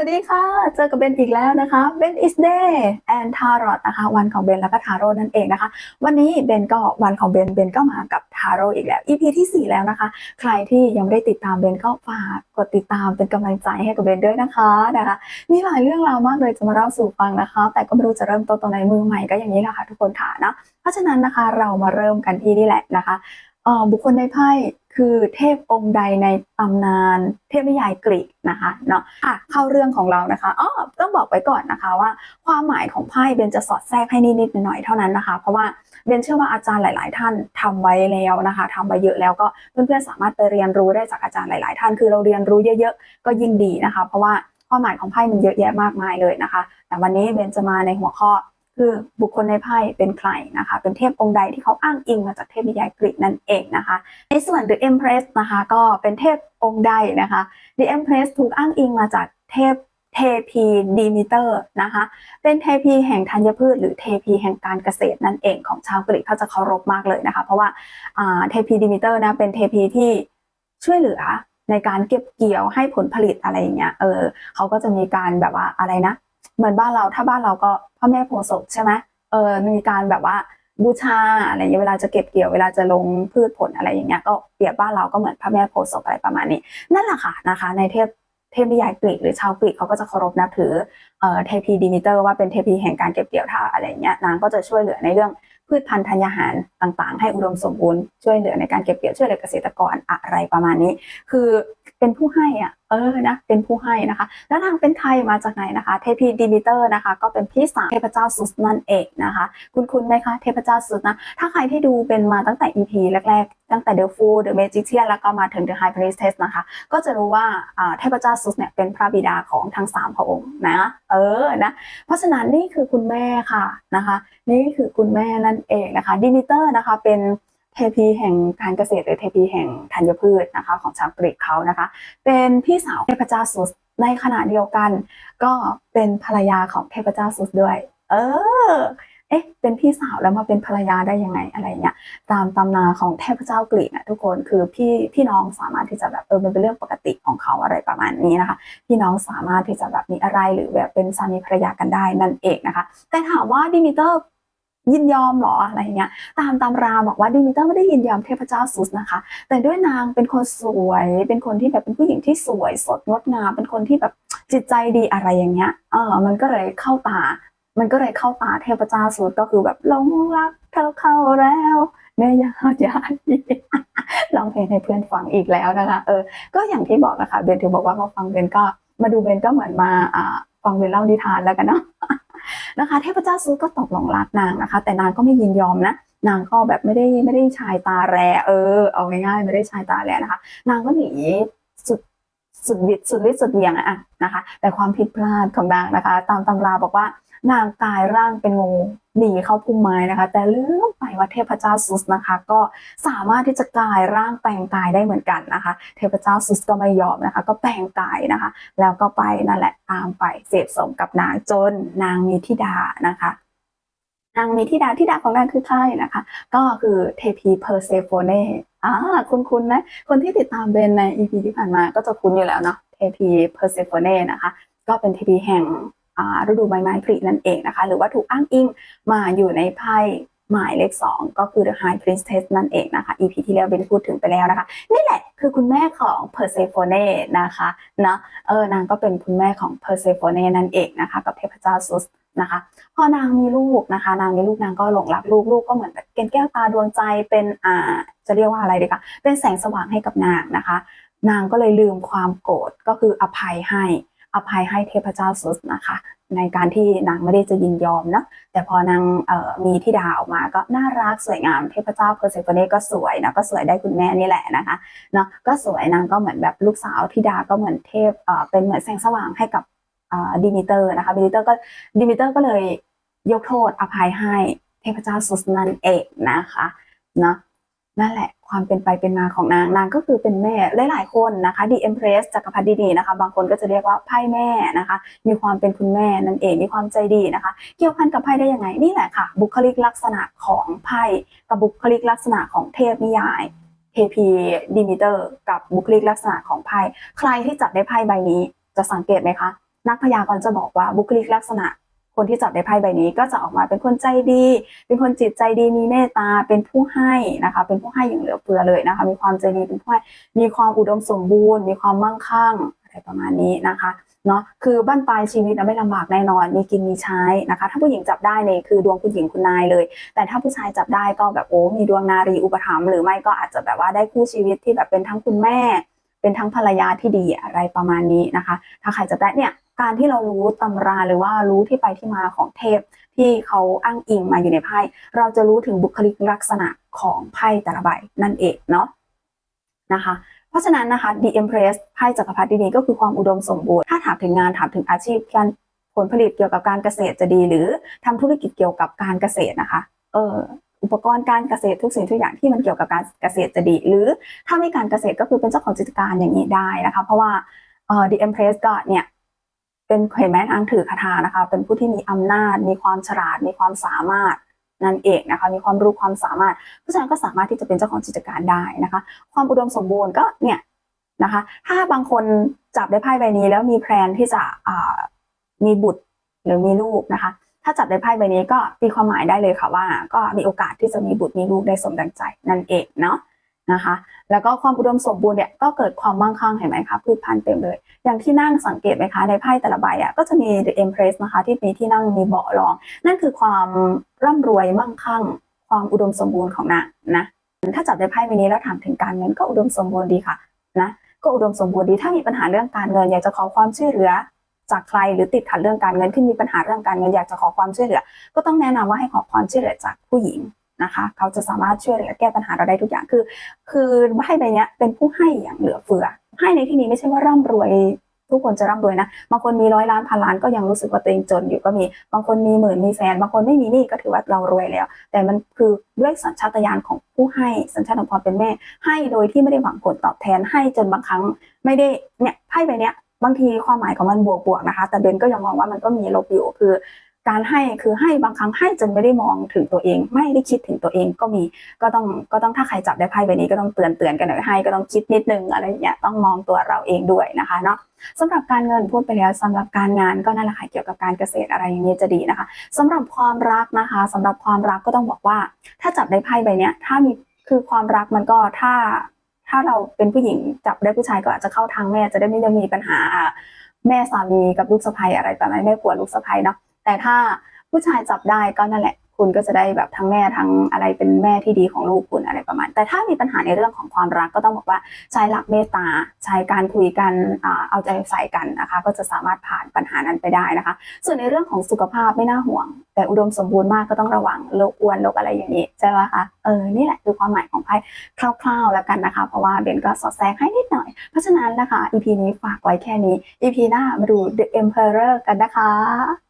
สวัสดีค่ะ เจอกับเบนอีกแล้วนะคะ เบน is day and tarot นะคะ วันของเบนแล้วก็ทาโร่นั่นเองนะคะ วันนี้เบนก็วันของเบน เบนก็มากับทาโร่อีกแล้ว EP ที่ 4 แล้วนะคะ ใครที่ยังไม่ได้ติดตามเบนก็ฝากกดติดตามเป็นกำลังใจให้กับเบนด้วยนะคะนะคะ มีหลายเรื่องราวมากเลยจะมาเล่าสู่ฟังนะคะ แต่ก็ไม่รู้จะเริ่มต้นตรงไหนมือใหม่ก็อย่างนี้แหละค่ะทุกคนค่ะนะ เพราะฉะนั้นนะคะเรามาเริ่มกันที่นี่แหละนะคะเอ่อบุคคลในไพ่ คือเทพองค์ใดในตำนานเทพนิยายกรีกนะคะเนาะอะเข้าเรื่องของเรานะคะอ๋อต้องบอกไว้ก่อนนะคะว่า ความหมายของไพ่เบนจะสอดแทรกให้นิดๆหน่อยๆเท่านั้นนะคะ เพราะว่าเบนเชื่อว่าอาจารย์หลาย ๆ ท่านทำไว้แล้วนะคะทำไว้เยอะแล้วก็เพื่อนๆสามารถไปเรียนรู้ได้จากอาจารย์หลาย ๆ ท่าน คือเราเรียนรู้เยอะ ๆ ก็ยิ่งดีนะคะ เพราะว่าความหมายของไพ่มันเยอะแยะมากมายเลยนะคะ แต่วันนี้เบนจะมาในหัวข้อ คือบุคคลในไพ่เป็นใครนะคะ เป็นเทพองค์ใดที่เขาอ้างอิงมาจากเทพนิยายกรีกนั่นเองนะคะ ในส่วน The Empress นะคะก็เป็นเทพองค์ใดนะคะ The Empress ถูกอ้างอิงมาจากเทพเทพีดีมิเตอร์นะคะ เป็นเทพีแห่งธัญพืช หรือเทพีแห่งการเกษตรนั่นเองของชาวกรีกเขาจะเคารพมากเลยนะคะ เพราะว่าเทพีดีมิเตอร์นะเป็นเทพีที่ช่วยเหลือในการเก็บเกี่ยวให้ผลผลิตอะไรอย่างเงี้ย เออเขาก็จะมีการแบบว่าอะไรนะ เหมือนบ้านเราถ้าบ้านเราก็พ่อแม่โพธิ์ศพใช่ไหมเออมีการแบบว่าบูชาอะไรอย่างเงี้ยเวลาจะเก็บเกี่ยวเวลาจะลงพืชผลอะไรอย่างเงี้ยก็เปรียบบ้านเราก็เหมือนพระแม่โพธิ์ศพอะไรประมาณนี้ นั่นแหละค่ะนะคะ ในเทพเทพนิยายกรีกหรือชาวกรีกเขาก็จะเคารพนับถือเอ่อเทพีดีมิเตอร์ว่าเป็นเทพีแห่งการเก็บเกี่ยวท่าอะไรเงี้ยนางก็จะช่วยเหลือในเรื่องพืชพันธุ์ธัญญาหารต่างๆ ให้อุดมสมบูรณ์ช่วยเหลือในการเก็บเกี่ยวช่วยเหลือเกษตรกรอะไรประมาณนี้ คือ เป็นผู้ให้อะเออนะเป็นผู้ให้นะคะ แล้วนางเป็นใครมาจากไหนนะคะ เทพีดีมิเตอร์นะคะ ก็เป็นพี่สาวเทพเจ้าซุสนั่นเองนะคะ คุณคุณไหมคะเทพเจ้าซุสนะถ้าใครที่ดูเป็นมาตั้งแต่ EP แรกๆ ตั้งแต่ The Fool The Magician แล้วก็มาถึง The High Priestess นะคะ ก็จะรู้ว่าอ่าเทพเจ้าซุสเนี่ยเป็นพระบิดาของทั้ง 3 พระองค์นะเออนะเพราะฉะนั้นนี่คือคุณแม่ค่ะนะคะ นี่คือคุณแม่นั่นเองนะคะดิมิเตอร์นะคะเป็น เทพีแห่งการเกษตรหรือเทพีแห่งธัญพืชนะคะของชาวกรีกเขานะคะ เป็นพี่สาวเทพเจ้าซุสในขณะเดียวกัน ก็เป็นภรรยาของเทพเจ้าซุสด้วย เออเอ๊ะ เป็นพี่สาวแล้วมาเป็นภรรยาได้ยังไงอะไรเงี้ย ตามตำนาของเทพเจ้ากรีกนะทุกคน คือพี่พี่น้องสามารถที่จะแบบเออ มันเป็นเรื่องปกติของเขาอะไรประมาณนี้นะคะ พี่น้องสามารถที่จะแบบมีอะไรหรือแบบเป็นสามีภรรยากันได้นั่นเองนะคะ แต่ถามว่าดิมิเตอร์ ยินยอมเหรออะไรเงี้ยตามตำราบอกว่าดิมิเตอร์ไม่ได้ยินยอมเทพเจ้าซุสนะคะ แต่ด้วยนางเป็นคนสวย เป็นคนที่แบบเป็นผู้หญิงที่สวยสดงดงามเป็นคนที่แบบจิตใจดีอะไรอย่างเงี้ยเออมันก็เลยเข้าตา มันก็เลยเข้าตาเทพเจ้าซุสก็คือแบบหลงรักเธอเข้าแล้วเนื้อยาดยาดีร้องเพลงให้เพื่อนฟังอีกแล้วนะคะเออก็อย่างที่บอกนะคะเบนถือบอกว่ามาฟังเบนก็มาดูเบนก็เหมือนมาอ่าฟังเบนเล่านิทานแล้วกันเนาะ นะคะเทพเจ้าซุสก็ตกหลงรักนางนะคะ แต่นางก็ไม่ยินยอมนะนางก็แบบไม่ได้ไม่ได้ชายตาแรเออเอาง่ายๆไม่ได้ชายตาแรนะคะ นางก็หนีสุด สุดฤทธิ์สุดฤทธิ์สุดเหวียงอะนะคะ แต่ความผิดพลาดของนางนะคะ ตามตำราบอกว่านางกายร่างเป็นงูหนีเข้าพุ่มไม้นะคะ แต่เลื่อมไปว่าเทพเจ้าซุสนะคะ ก็สามารถที่จะกลายร่างแปลงกายได้เหมือนกันนะคะ เทพเจ้าซุสก็ไม่ยอมนะคะ ก็แปลงกายนะคะ แล้วก็ไปนั่นแหละตามไปเสพสมกับนางจนนางมีธิดานะคะ นางมีธิดาธิดาของนางคือใครนะคะ ก็คือเทพีเพอร์เซโฟเนอ่าคุณคุณนะ คนที่ติดตามเบนใน EP ที่ผ่านมาก็จะคุ้นอยู่แล้วเนาะเทพีเพอร์เซโฟเนนะคะ ก็เป็นเทพีแห่งอ่าฤดูใบไม้ผลินั่นเองนะคะ หรือว่าถูกอ้างอิงมาอยู่ในไพ่หมายเลขสองก็คือ The High Priestess นั่นเองนะคะ EP ที่แล้วเบนพูดถึงไปแล้วนะคะ นี่แหละคือคุณแม่ของเพอร์เซโฟเนนะคะเนาะเออนางก็เป็นคุณแม่ของเพอร์เซโฟเนนั่นเองนะคะ กับเทพเจ้าซุส นะคะ พอนางมีลูกนะคะ นางมีลูกนางก็หลงรักลูกลูกก็เหมือนแบบเป็นแก้วตาดวงใจเป็นอ่าจะเรียกว่าอะไรดีคะเป็นแสงสว่างให้กับนางนะคะ นางก็เลยลืมความโกรธก็คืออภัยให้อภัยให้เทพเจ้าซุสนะคะ ในการที่นางไม่ได้จะยินยอมนะแต่พอนางมีที่ดาออกมาก็น่ารักสวยงามเทพเจ้าเพอร์เซโฟเนก็สวยนะก็สวยได้คุณแม่นี่แหละนะคะเนาะก็สวยนางก็เหมือนแบบลูกสาวธิดาก็เหมือนเทพเป็นเหมือนแสงสว่างให้กับ ดิมิเตอร์นะคะดิมิเตอร์ก็ดิมิเตอร์ก็เลยยกโทษอภัยให้เทพเจ้าซุสนันเองนะคะเนาะนั่นแหละความเป็นไปเป็นมาของนางนางก็คือเป็นแม่หลายๆคนนะคะดีเอ็มเพรสจักรพรรดิดีนะคะ บางคนก็จะเรียกว่าไพ่แม่นะคะ มีความเป็นคุณแม่นั่นเองมีความใจดีนะคะ เกี่ยวพันกับไพ่ได้ยังไงนี่แหละค่ะ บุคลิกลักษณะของไพ่กับบุคลิกลักษณะของเทพนิยายเทพีดิมิเตอร์ กับบุคลิกลักษณะของไพ่ใครที่จับได้ไพ่ใบนี้จะสังเกตไหมคะ นักพยากรณ์จะบอกว่าบุคลิกลักษณะ คนที่จับในไพ่ใบนี้ก็จะออกมาเป็นคนใจดี เป็นคนจิตใจดีมีเมตตาเป็นผู้ให้นะคะ เป็นผู้ให้อย่างเหลือเฟือเลยนะคะ มีความใจดีเป็นผู้ให้มีความอุดมสมบูรณ์ มีความมั่งคั่งอะไรประมาณนี้นะคะเนาะคือบ้านปลายชีวิตนะไม่ลำบากแน่นอน มีกินมีใช้นะคะ ถ้าผู้หญิงจับได้เนี่ยคือดวงคุณหญิงคุณนายเลย แต่ถ้าผู้ชายจับได้ก็แบบโอ้มีดวงนารีอุปถัมภ์หรือไม่ก็อาจจะแบบว่าได้คู่ชีวิตที่แบบเป็นทั้งคุณแม่ เป็นทั้งภรรยาที่ดีอะไรประมาณนี้นะคะ ถ้าใครจับได้เนี่ยการที่เรารู้ตำราหรือว่ารู้ที่ไปที่มาของเทพที่เขาอ้างอิงมาอยู่ในไพ่เราจะรู้ถึงบุคลิกลักษณะของไพ่แต่ละใบนั่นเองเนาะนะคะเพราะฉะนั้นนะคะ The Empress ไพ่จักรพรรดินีก็คือความอุดมสมบูรณ์ ถ้าถามถึงงานถามถึงอาชีพการผลผลิตเกี่ยวกับการเกษตรจะดี หรือทำธุรกิจเกี่ยวกับการเกษตรนะคะ เออ อุปกรณ์การเกษตรทุกสิ่งทุกอย่างที่มันเกี่ยวกับการเกษตรจะดี หรือถ้าไม่การเกษตรก็คือเป็นเจ้าของกิจการอย่างนี้ได้นะคะ เพราะว่าเอ่อ The Empress ก็เนี่ยเป็นเห็นไหมนางถือคาถานะคะ เป็นผู้ที่มีอำนาจ มีความฉลาด มีความสามารถนั่นเองนะคะ มีความรู้ความสามารถ เพราะฉะนั้นก็สามารถที่จะเป็นเจ้าของกิจการได้นะคะ ความอุดมสมบูรณ์ก็เนี่ยนะคะ ถ้าบางคนจับได้ไพ่ใบนี้แล้วมีแพลนที่จะอ่ามีบุตรหรือมีลูกนะคะ ถ้าจับได้ไพ่ใบนี้ก็ตีความหมายได้เลยค่ะว่า ก็มีโอกาสที่จะมีบุตรมีลูกได้สมดังใจนั่นเองเนาะนะคะ แล้วก็ความอุดมสมบูรณ์เนี่ยก็เกิดความมั่งคั่งเห็นไหมคะพืชพันธุ์เต็มเลย อย่างที่นั่งสังเกตไหมคะในไพ่แต่ละใบอะก็จะมี The Empress นะคะที่มีที่นั่งมีเบาะรอง นั่นคือความร่ำรวยมั่งคั่ง ความอุดมสมบูรณ์ของนางนะถ้าจับในไพ่ใบนี้แล้วถามถึงการเงินก็อุดมสมบูรณ์ดีค่ะนะก็อุดมสมบูรณ์ดีถ้ามีปัญหาเรื่องการเงินอยากจะขอความช่วยเหลือ จากใครหรือติดขัดเรื่องการเงินขึ้นมีปัญหาเรื่องการเงินอยากจะขอความช่วยเหลือ ก็ต้องแนะนำว่าให้ขอความช่วยเหลือจากผู้หญิงนะคะ เขาจะสามารถช่วยเหลือแก้ปัญหาเราได้ทุกอย่างคือ คือไพ่ใบเนี้ยเป็นผู้ให้อย่างเหลือเฟือ ให้ในที่นี้ไม่ใช่ว่าร่ำรวยทุกคนจะร่ำรวยนะ บางคนมีร้อยล้านพันล้านก็ยังรู้สึกว่าตัวเองจนอยู่ก็มี บางคนมีหมื่นมีแสน บางคนไม่มีนี้ก็ถือว่าเรารวยแล้ว แต่มันคือด้วยสัญชาตญาณของผู้ให้ สัญชาติของความเป็นแม่ ให้โดยที่ไม่ได้หวังผลตอบแทน ให้จนบางครั้งไม่ได้ เนี่ยไพ่ใบเนี้ย บางทีความหมายของมันบวกๆนะคะ แต่เบนก็ยังมองว่ามันก็มีลบอยู่คือ การให้คือให้บางครั้งให้จนไม่ได้มองถึงตัวเอง ไม่ได้คิดถึงตัวเองก็มีก็ต้องก็ต้องถ้าใครจับได้ไพ่ใบนี้ก็ต้องเตือนเตือนกันหน่อยให้ก็ต้องคิดนิดนึงอะไรอย่างเงี้ยต้องมองตัวเราเองด้วยนะคะเนาะสำหรับการเงินพูดไปแล้วสำหรับการงานก็นั่นแหละค่ะเกี่ยวกับการเกษตรอะไรอย่างเงี้ยจะดีนะคะสำหรับความรักนะคะสำหรับความรักก็ต้องบอกว่า ถ้าจับได้ไพ่ใบเนี้ยถ้ามีคือความรักมันก็ถ้า ถ้าเราเป็นผู้หญิงจับได้ผู้ชายก็อาจจะเข้าทางแม่จะได้ไม่ต้องมีปัญหา แม่สามีกับลูกสะใภ้อะไรประมาณแม่ผัวลูกสะใภ้เนาะแต่ถ้าผู้ชายจับได้ก็นั่นแหละ คุณก็จะได้แบบทั้งแม่ทั้งอะไรเป็นแม่ที่ดีของลูกคุณอะไรประมาณ แต่ถ้ามีปัญหาในเรื่องของความรักก็ต้องบอกว่าใช้หลักเมตตาใช้การคุยกันเอาใจใส่กันนะคะ ก็จะสามารถผ่านปัญหานั้นไปได้นะคะ ส่วนในเรื่องของสุขภาพไม่น่าห่วง แต่อุดมสมบูรณ์มากก็ต้องระวังโรคอ้วนโรคอะไรอย่างนี้ใช่ไหมคะเออนี่แหละคือความหมายของไพ่คร่าวๆแล้วกันนะคะ เพราะว่าเบนก็สอดแทรกให้นิดหน่อย เพราะฉะนั้นนะคะ EP นี้ฝากไว้แค่นี้ EP หน้ามาดู The Emperor กันนะคะ